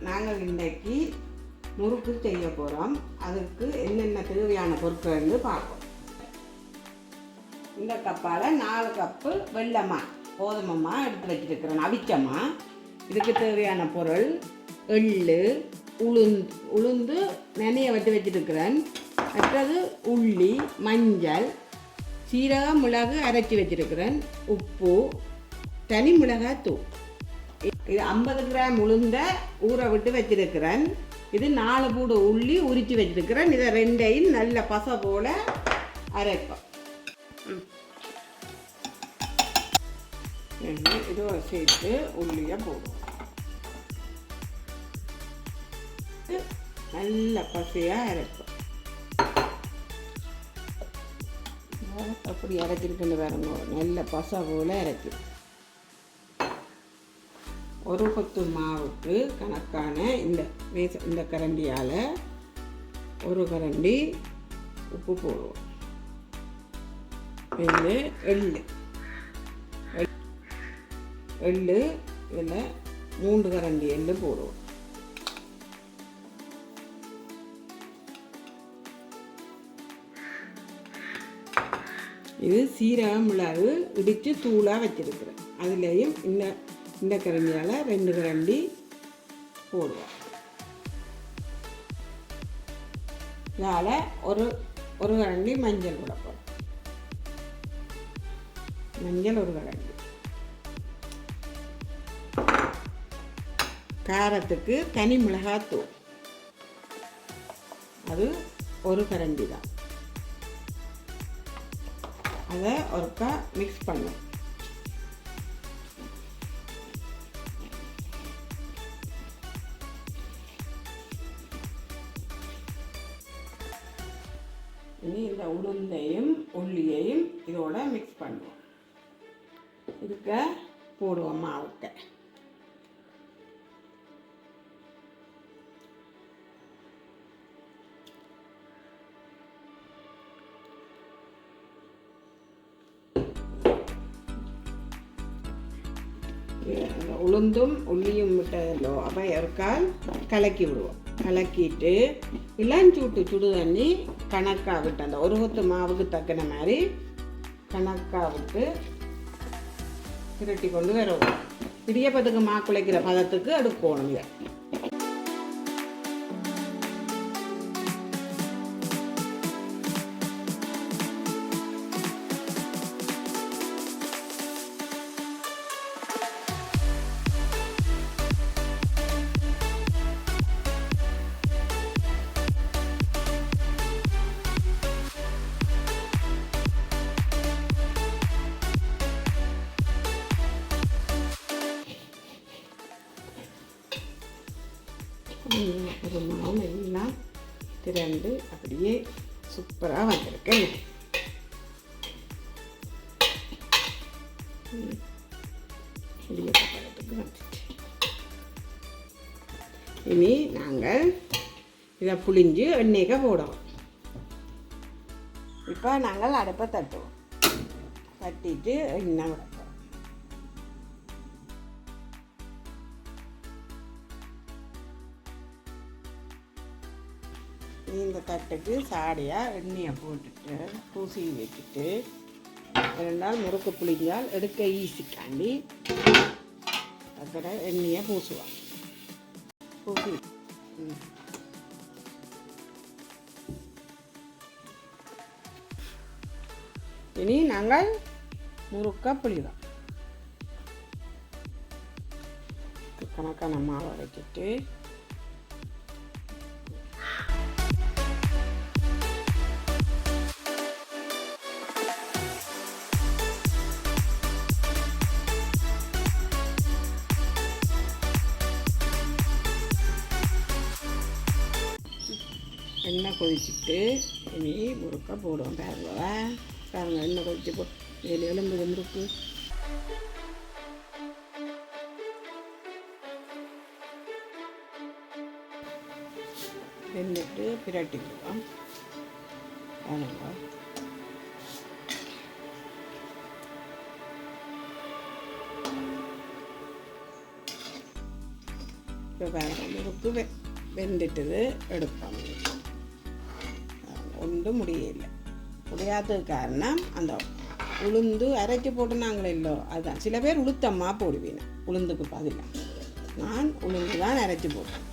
நாங்கள் இன்றைக்கு முறுக்கு செய்ய போகிறோம் அதுக்கு என்னென்ன தேவையான பொருட்கள் வந்து பார்ப்போம். இந்த கப்பால் நாலு கப்பு வெள்ளமா கோதுமமா எடுத்து வச்சிருக்கிறேன். அவிச்சமா இதுக்கு தேவையான பொருள் எள்ளு உளுந்து உளுந்து நனைய வச்சு வச்சிருக்கிறேன். மற்றது உள்ளி மஞ்சள் சீரகம் மிளகு அரைச்சி வச்சிருக்கிறேன். உப்பு தனி மிளகாய் தூள். இது ஐம்பது கிராம் உளுந்த ஊற விட்டு வச்சிருக்கிறேன். இது நாலு பூடு உள்ளி உரித்து வச்சிருக்கிறேன். இதை ரெண்டையும் நல்ல பசை போல அரைப்போம் ம். எண்ணெய் சேர்த்து உள்ளியை போடுவோம். நல்ல பசையாக அரைப்போம் அப்படி அரைச்சிருக்குன்னு பாருங்க. நல்ல பசை போல அரைச்சிடும் ஒரு கொத்து மாவுக்கு கணக்கான இந்த மேச இந்த கரண்டியால் ஒரு கரண்டி உப்பு போடுவோம். இது எள்ளு. எள்- இதில் மூன்று கரண்டி எள் போடுவோம். இது சீரகம் மிளகு இடித்து தூளாக வச்சிருக்கிறேன். அதுலேயும் இந்த இந்த கரண்டியால் ரெண்டு கரண்டி போடுவோம். இதால் ஒரு ஒரு கரண்டி மஞ்சள் கூட மஞ்சள் ஒரு கரண்டி. காரத்துக்கு தனி மிளகாத்தூள். அது ஒரு கரண்டி தான் அதை ஒருக்கா மிக்ஸ் பண்ணும் இனி இந்த உளுந்தையும் உள்ளியையும் இதோட மிக்ஸ் பண்ணுவோம். இதுக்க போடுவோம் மாவுக்க. உளுந்தும் உள்ளியும் விட்டதோ அப்போ இருக்கால் கலக்கி விடுவோம். கலக்கிட்டு இளஞ்சூட்டு சுடு தண்ணி கணக்காக விட்டு அந்த ஒரு ஒத்து மாவுக்கு தக்கின மாதிரி கணக்காக விட்டு திரட்டி கொண்டு வரும் இடியப்பத்துக்கு மா குலைக்கிற பதத்துக்கு எடுக்கணும் இதை. ம், ஒரு மாவு எல்லாம் திரண்டு அப்படியே சூப்பராக வந்திருக்கேன் வந்துச்சு இனி நாங்கள் இதை புளிஞ்சு எண்ணெய்க்க போடுவோம் இப்போ நாங்கள் அடுப்பை தட்டுவோம். தட்டிட்டு எண்ணெய் இந்த தட்டுக்கு சாடியாக எண்ணெயை போட்டுட்டு பூசி வச்சுட்டு ரெண்டு நாள் முறுக்கு புளிஞ்சால் எடுக்க ஈஸிக்காண்டி அதில் எண்ணெயை பூசுவாங்க பூசி. இனி நாங்கள் முறுக்க புளிவோம் கணக்கான மாவை வச்சுட்டு எண்ணெய் கொதிச்சுட்டு இனி முறுக்க போடுவோம். பாருங்க பாருங்கள் எண்ணெய் கொதிச்சு போ ஏழு எலும்பு முறுக்கு. வெந்துட்டு பிரட்டிக்குவோம். பாருங்க. இப்போ பாருங்கள் முறுக்கு வெ வெந்துட்டது எடுப்போம். ஒன்றும் முடியல. முடியாதது காரணம் அந்த உளுந்து அரைச்சி போட்டுனாங்களே இல்லோ அதுதான் சில பேர் உளுத்தம்மா போடுவீங்க. உளுந்துக்கு பதிலாக நான் உளுந்து தான் அரைச்சி போட்டேன்